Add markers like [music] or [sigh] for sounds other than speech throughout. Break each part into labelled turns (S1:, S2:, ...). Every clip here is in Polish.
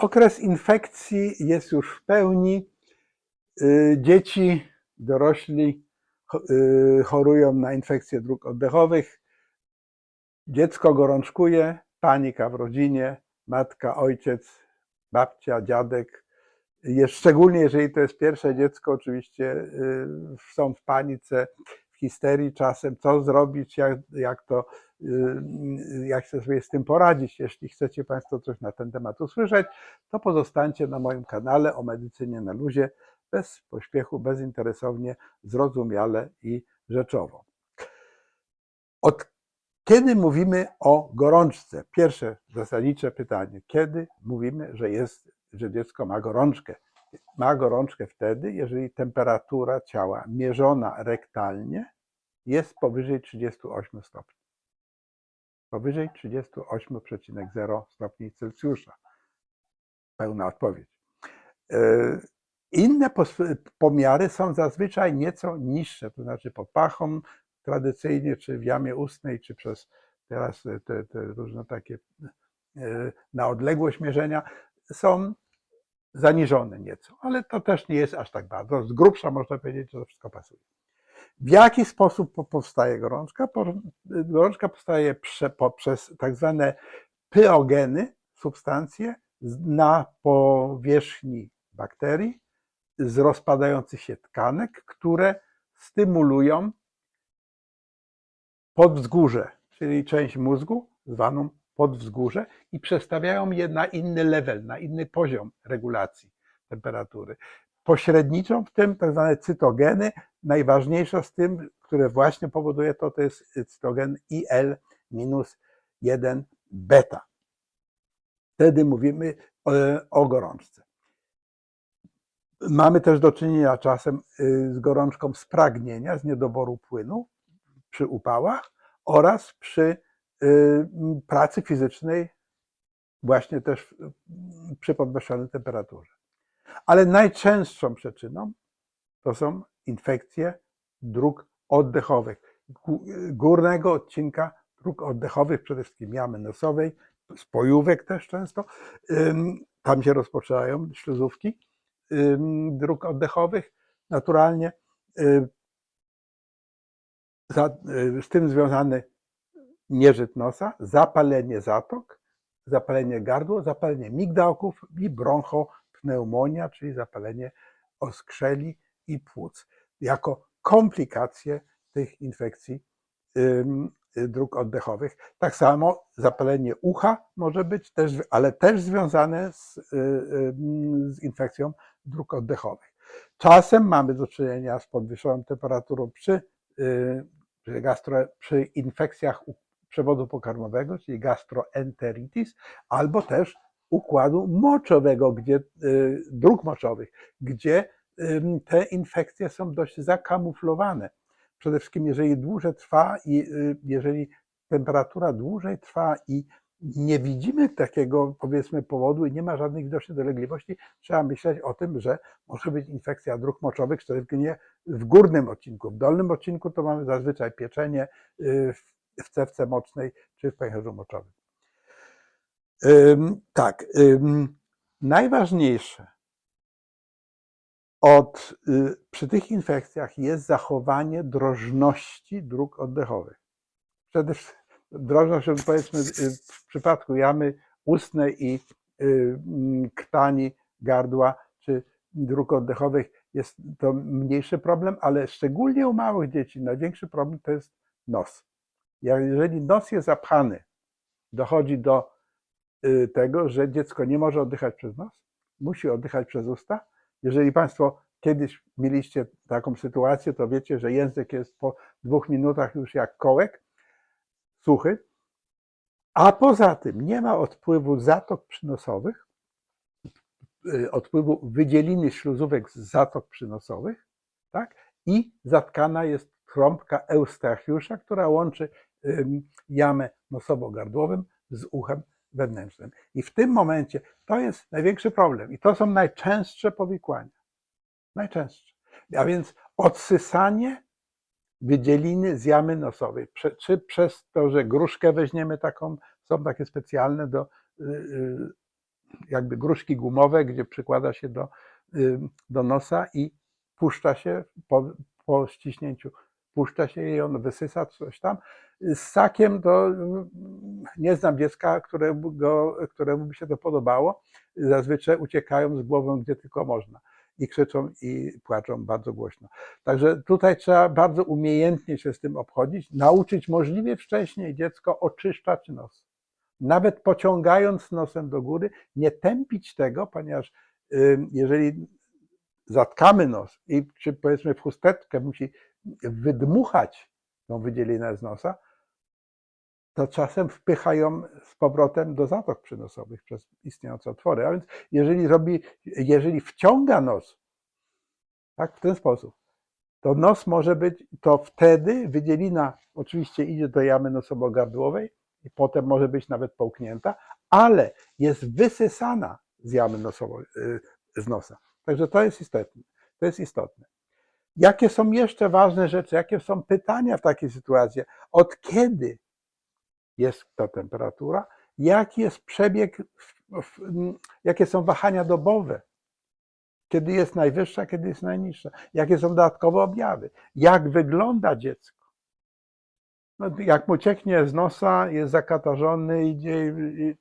S1: Okres infekcji jest już w pełni. Y, Dzieci, dorośli y, chorują na infekcje dróg oddechowych. Dziecko gorączkuje, panika w rodzinie, matka, ojciec, babcia, dziadek. Jest, szczególnie jeżeli to jest pierwsze dziecko, oczywiście y, są w panice, histerii czasem, co zrobić, jak, jak to, y, jak sobie z tym poradzić. Jeśli chcecie Państwo coś na ten temat usłyszeć, to pozostańcie na moim kanale o medycynie na luzie, bez pośpiechu, bezinteresownie, zrozumiale i rzeczowo. Od kiedy mówimy o gorączce? Pierwsze zasadnicze pytanie. Kiedy mówimy, że, jest, że dziecko ma gorączkę? Ma gorączkę wtedy, jeżeli temperatura ciała mierzona rektalnie jest powyżej 38 stopni. Powyżej 38,0 stopni Celsjusza. Pełna odpowiedź. E, Inne pomiary są zazwyczaj nieco niższe, to znaczy pod pachą tradycyjnie, czy w jamie ustnej, czy przez teraz te, te różne takie e, na odległość mierzenia są zaniżone nieco, ale to też nie jest aż tak bardzo. Z grubsza można powiedzieć, że to wszystko pasuje. W jaki sposób po- powstaje gorączka? Gorączka powstaje prze, poprzez tak zwane pyogeny, substancje na powierzchni bakterii z rozpadających się tkanek, które stymulują podwzgórze, czyli część mózgu zwaną podwzgórze i przestawiają je na inny level, na inny poziom regulacji temperatury. Pośredniczą w tym tak zwane cytogeny. Najważniejsza z tym, które właśnie powoduje to, to jest cytogen IL-1 beta. Wtedy mówimy o, o gorączce. Mamy też do czynienia czasem y, z gorączką spragnienia, z niedoboru płynu przy upałach oraz przy pracy fizycznej, właśnie też y, przy podwyższonej temperaturze. Ale najczęstszą przyczyną to są infekcje dróg oddechowych, gó- górnego odcinka dróg oddechowych, przede wszystkim jamy nosowej, spojówek też często. Tam się rozpoczynają śluzówki dróg oddechowych. Naturalnie y, y, z tym związany nieżyt nosa, zapalenie zatok, zapalenie gardła, zapalenie migdałków i bronchopneumonia, czyli zapalenie oskrzeli i płuc. Jako komplikacje tych infekcji y, dróg oddechowych. Tak samo zapalenie ucha może być, też, ale też związane z, y, z infekcją dróg oddechowych. Czasem mamy do czynienia z podwyższoną temperaturą przy, y, przy, gastro, przy infekcjach przewodu pokarmowego, czyli gastroenteritis, albo też układu moczowego, gdzie, y, dróg moczowych, gdzie te infekcje są dość zakamuflowane. Przede wszystkim, jeżeli dłużej trwa i y, jeżeli temperatura dłużej trwa i nie widzimy takiego, powiedzmy, powodu i nie ma żadnych widocznych dolegliwości, trzeba myśleć o tym, że może być infekcja dróg moczowych, szczególnie w górnym odcinku. W dolnym odcinku to mamy zazwyczaj pieczenie y, w- w cewce mocznej czy w pęcherzu moczowym. Ym, Tak, najważniejsze od, y, przy tych infekcjach jest zachowanie drożności dróg oddechowych. Przede wszystkim drożność, powiedzmy, y, w przypadku jamy ustnej i y, mm, krtani gardła czy dróg oddechowych jest to mniejszy problem, ale szczególnie u małych dzieci największy problem to jest nos. Jeżeli nos jest zapchany, dochodzi do y, tego, że dziecko nie może oddychać przez nos, musi oddychać przez usta. Jeżeli Państwo kiedyś mieliście taką sytuację, to wiecie, że język jest po dwóch minutach już jak kołek, suchy. A poza tym nie ma odpływu zatok przynosowych, y, odpływu wydzieliny śluzówek z zatok przynosowych, tak? i zatkana jest trąbka eustachiusza, która łączy jamę nosowo-gardłowym z uchem wewnętrznym. I w tym momencie to jest największy problem. I to są najczęstsze powikłania. Najczęstsze. A więc odsysanie wydzieliny z jamy nosowej. Czy przez to, że gruszkę weźmiemy taką, są takie specjalne do y, y, jakby gruszki gumowe, gdzie przykłada się do, do nosa i puszcza się po, po ściśnięciu, puszcza się i on wysysa coś tam. Z ssakiem to mm, nie znam dziecka, któremu, go, któremu by się to podobało. Zazwyczaj uciekają z głową, gdzie tylko można. I krzyczą i płaczą bardzo głośno. Także tutaj trzeba bardzo umiejętnie się z tym obchodzić, nauczyć możliwie wcześniej dziecko oczyszczać nos. Nawet pociągając nosem do góry, nie tępić tego, ponieważ ym, jeżeli zatkamy nos i czy powiedzmy w chusteczkę musi wydmuchać tą wydzielinę z nosa, to czasem wpycha ją z powrotem do zatok przynosowych przez istniejące otwory. A więc jeżeli robi, jeżeli wciąga nos, tak, w ten sposób, to nos może być, to wtedy wydzielina oczywiście idzie do jamy nosowo-gardłowej i potem może być nawet połknięta, ale jest wysysana z jamy nosowo, y, z nosa. Także to jest istotne. To jest istotne. Jakie są jeszcze ważne rzeczy? Jakie są pytania w takiej sytuacji? Od kiedy jest ta temperatura? Jaki jest przebieg, jakie są wahania dobowe? Kiedy jest najwyższa, kiedy jest najniższa? Jakie są dodatkowe objawy? Jak wygląda dziecko? No, jak mu cieknie z nosa, jest zakatarzony, idzie,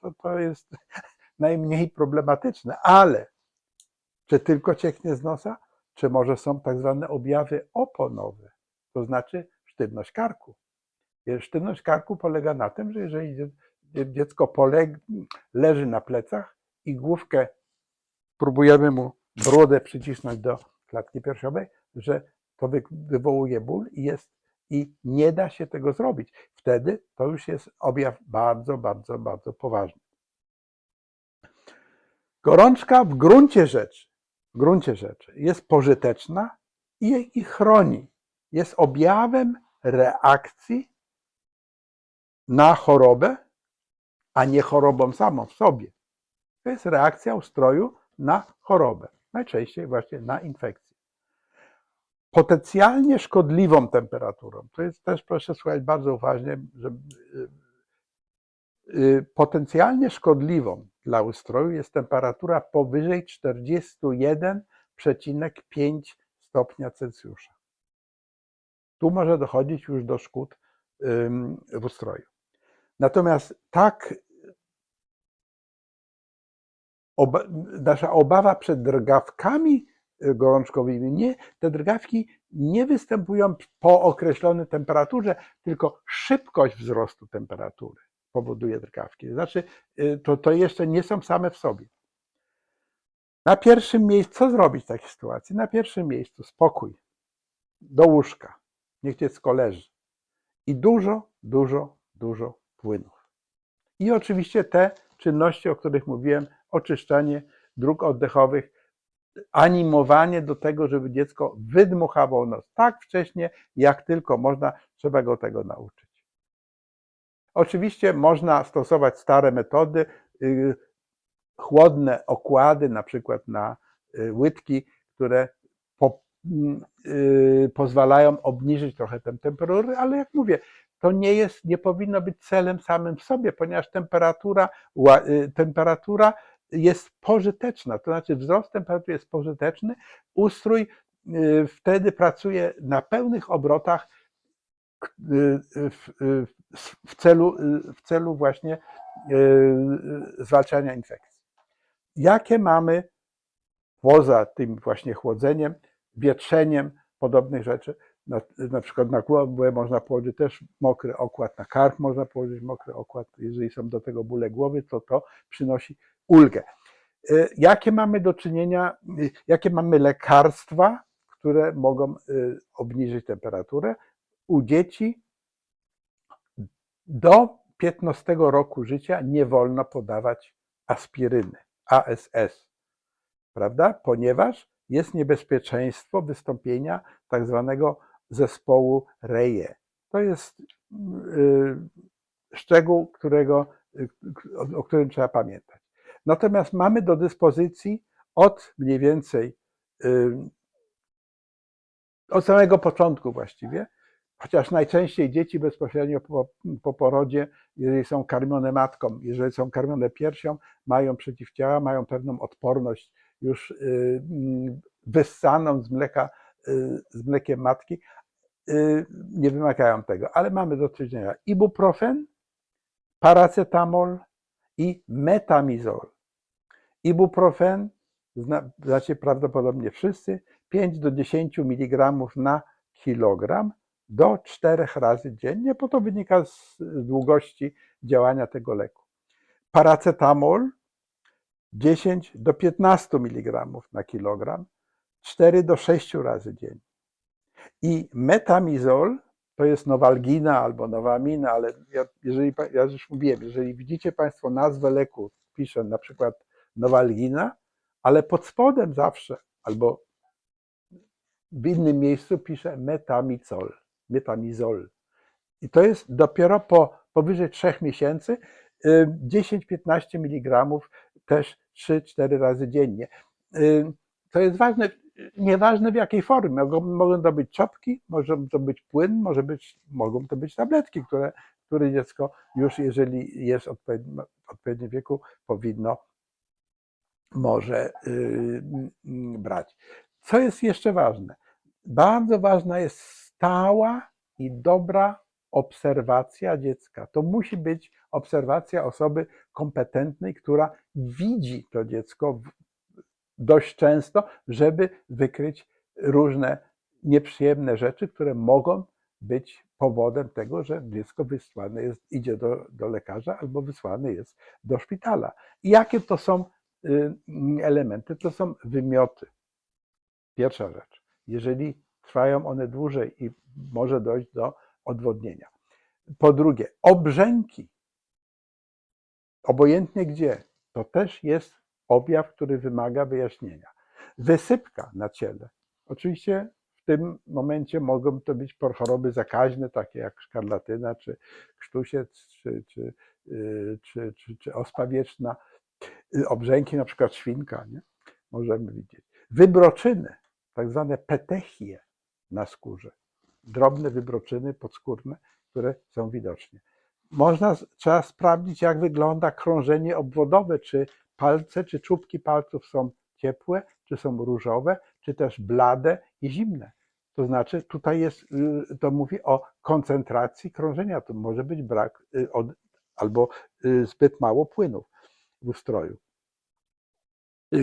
S1: to, to jest [laughs] najmniej problematyczne, ale czy tylko cieknie z nosa, czy może są tak zwane objawy oponowe, to znaczy sztywność karku. Sztywność karku polega na tym, że jeżeli dzie- dziecko poleg, leży na plecach i główkę próbujemy mu brodę przycisnąć do klatki piersiowej, że to wy- wywołuje ból i jest i nie da się tego zrobić. Wtedy to już jest objaw bardzo, bardzo, bardzo poważny. Gorączka w gruncie rzeczy, w gruncie rzeczy jest pożyteczna i, i chroni. Jest objawem reakcji na chorobę, a nie chorobą samą w sobie. To jest reakcja ustroju na chorobę, najczęściej właśnie na infekcję. Potencjalnie szkodliwą temperaturą, to jest też proszę słuchać bardzo uważnie, że y, y, potencjalnie szkodliwą dla ustroju jest temperatura powyżej 41,5 stopnia Celsjusza. Tu może dochodzić już do szkód w ustroju. Natomiast tak oba, nasza obawa przed drgawkami y, gorączkowymi, nie, te drgawki nie występują po określonej temperaturze, tylko szybkość wzrostu temperatury powoduje drgawki. Znaczy, y, to, to jeszcze nie są same w sobie. Na pierwszym miejscu, co zrobić w takiej sytuacji? Na pierwszym miejscu spokój, do łóżka, niech dziecko leży i dużo, dużo, dużo płynów. I oczywiście te czynności, o których mówiłem, oczyszczanie dróg oddechowych, animowanie do tego, żeby dziecko wydmuchało nos tak wcześnie, jak tylko można, trzeba go tego nauczyć. Oczywiście można stosować stare metody, y, chłodne okłady, na przykład na y, łydki, które po, mm, y, pozwalają obniżyć trochę tę temperaturę, ale jak mówię, to nie jest, nie powinno być celem samym w sobie, ponieważ temperatura, y, temperatura jest pożyteczna, to znaczy wzrost temperatury jest pożyteczny, ustrój wtedy pracuje na pełnych obrotach w, y, w celu, y, w celu właśnie y, y, zwalczania infekcji. Jakie mamy poza tym właśnie chłodzeniem, wietrzeniem, podobnych rzeczy, na, na przykład na głowę można położyć też mokry okład, na kark można położyć mokry okład, jeżeli są do tego bóle głowy, to to przynosi ulgę. Y, Jakie mamy do czynienia, y, jakie mamy lekarstwa, które mogą y, obniżyć temperaturę? U dzieci do 15 roku życia nie wolno podawać aspiryny, ASS, prawda? Ponieważ jest niebezpieczeństwo wystąpienia tak zwanego zespołu Reje. To jest y, szczegół, którego, o- o którym trzeba pamiętać. Natomiast mamy do dyspozycji od mniej więcej y, od samego początku właściwie chociaż najczęściej dzieci bezpośrednio po, po porodzie, jeżeli są karmione matką, jeżeli są karmione piersią, mają przeciwciała, mają pewną odporność już y, mm, wyssaną z mleka, y, z mlekiem matki, y, nie wymagają tego, ale mamy do czynienia ibuprofen, paracetamol i metamizol. Ibuprofen, zna- znacie prawdopodobnie wszyscy, 5 do 10 mg na kilogram do 4 razy dziennie, bo to wynika z długości działania tego leku. Paracetamol 10 do 15 mg na kilogram, 4 do 6 razy dziennie. I metamizol to jest nowalgina albo nowamina, ale ja, jeżeli, ja już mówiłem, jeżeli widzicie Państwo nazwę leku, piszę na przykład nowalgina, ale pod spodem zawsze albo w innym miejscu piszę metamizol, metamizol. I to jest dopiero po powyżej 3 miesięcy y, 10-15 mg też 3-4 razy dziennie. To jest ważne, nieważne w jakiej formie. Mogą, mogą to być czopki, może to być płyn, może być, mogą to być tabletki, które, które dziecko już jeżeli jest odpowiedni, odpowiednim wieku powinno może brać. Co jest jeszcze ważne? Bardzo ważna jest stała i dobra obserwacja dziecka. To musi być obserwacja osoby kompetentnej, która widzi to dziecko dość często, żeby wykryć różne nieprzyjemne rzeczy, które mogą być powodem tego, że dziecko wysłane jest, idzie do, do lekarza albo wysłane jest do szpitala. Jakie to są y, elementy? To są wymioty. Pierwsza rzecz. Jeżeli trwają one dłużej i może dojść do odwodnienia. Po drugie, obrzęki. Obojętnie gdzie, to też jest objaw, który wymaga wyjaśnienia. Wysypka na ciele. Oczywiście w tym momencie mogą to być choroby zakaźne, takie jak szkarlatyna, czy krztusiec, czy, czy, yy, czy, czy, czy ospa wieczna. Obrzęki, na przykład świnka, nie? możemy widzieć. Wybroczyny, tak zwane petechie na skórze. Drobne wybroczyny podskórne, które są widoczne. Można, trzeba sprawdzić, jak wygląda krążenie obwodowe, czy palce, czy czubki palców są ciepłe, czy są różowe, czy też blade i zimne. To znaczy, tutaj jest, y, to mówi o koncentracji krążenia. To może być brak y, od, albo y, zbyt mało płynów w ustroju.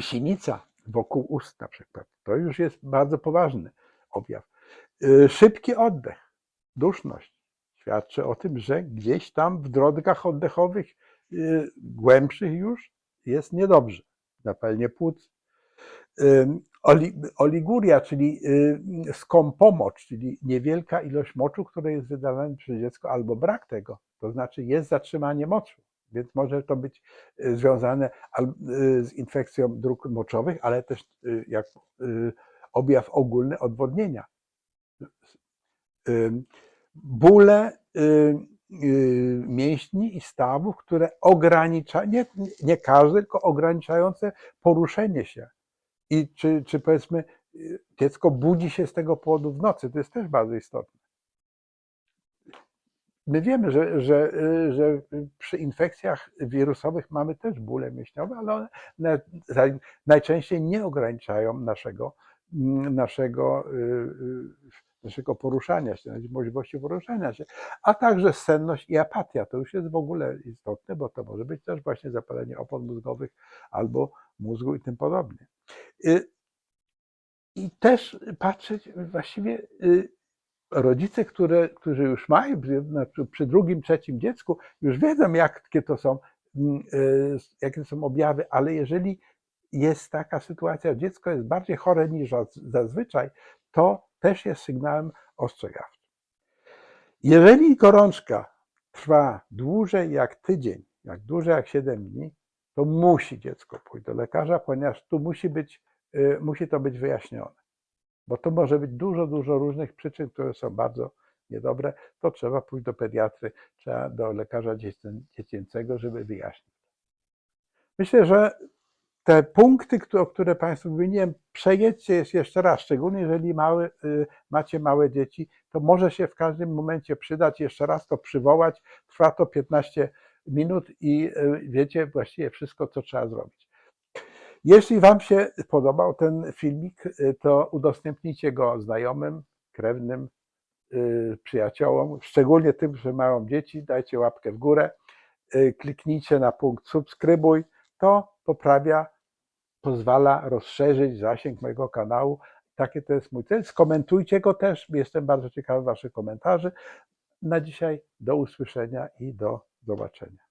S1: Sinica wokół ust na przykład. To już jest bardzo poważny objaw. Y, Szybki oddech, duszność świadczy o tym, że gdzieś tam w drogach oddechowych y, głębszych już jest niedobrze. Zapalenie płuc. Oliguria, czyli y, skąpomocz, czyli niewielka ilość moczu, która jest wydawana przez dziecko, albo brak tego, to znaczy jest zatrzymanie moczu, więc może to być związane z infekcją dróg moczowych, ale też jak objaw ogólny odwodnienia. Ym, Bóle y, y, mięśni i stawów, które ogranicza, nie, nie każdy, tylko ograniczające poruszenie się. I czy, czy powiedzmy, y, dziecko budzi się z tego powodu w nocy, to jest też bardzo istotne. My wiemy, że, że, y, że przy infekcjach wirusowych mamy też bóle mięśniowe, ale one najczęściej nie ograniczają naszego, naszego, y, y, naszego poruszania się, możliwości poruszania się, a także senność i apatia. To już jest w ogóle istotne, bo to może być też właśnie zapalenie opon mózgowych albo mózgu i tym podobnie. Y, I też patrzeć właściwie y, rodzice, które, którzy już mają przy- drugim, trzecim dziecku, już wiedzą, jakie to są, mm, y, jakie są objawy, ale jeżeli jest taka sytuacja, dziecko jest bardziej chore niż zaz- zazwyczaj, to też jest sygnałem ostrzegawczym. Jeżeli gorączka trwa dłużej jak tydzień, jak dłużej jak 7 dni, to musi dziecko pójść do lekarza, ponieważ tu musi być, y, musi to być wyjaśnione. Bo to może być dużo, dużo różnych przyczyn, które są bardzo niedobre, to trzeba pójść do pediatry, trzeba do lekarza dziecię- dziecięcego, żeby wyjaśnić. Myślę, że te punkty, o które Państwu wymieniłem, przejedźcie je jeszcze raz, szczególnie jeżeli y, macie małe dzieci, to może się w każdym momencie przydać, jeszcze raz to przywołać, trwa to 15 minut i y, wiecie właściwie wszystko, co trzeba zrobić. Jeśli Wam się podobał ten filmik, y, to udostępnijcie go znajomym, krewnym, przyjaciołom, szczególnie tym, którzy mają dzieci, dajcie łapkę w górę, kliknijcie na punkt subskrybuj, to poprawia, pozwala rozszerzyć zasięg mojego kanału. Takie to jest mój cel. Skomentujcie go też, jestem bardzo ciekawy Waszych komentarzy. Na dzisiaj do usłyszenia i do zobaczenia.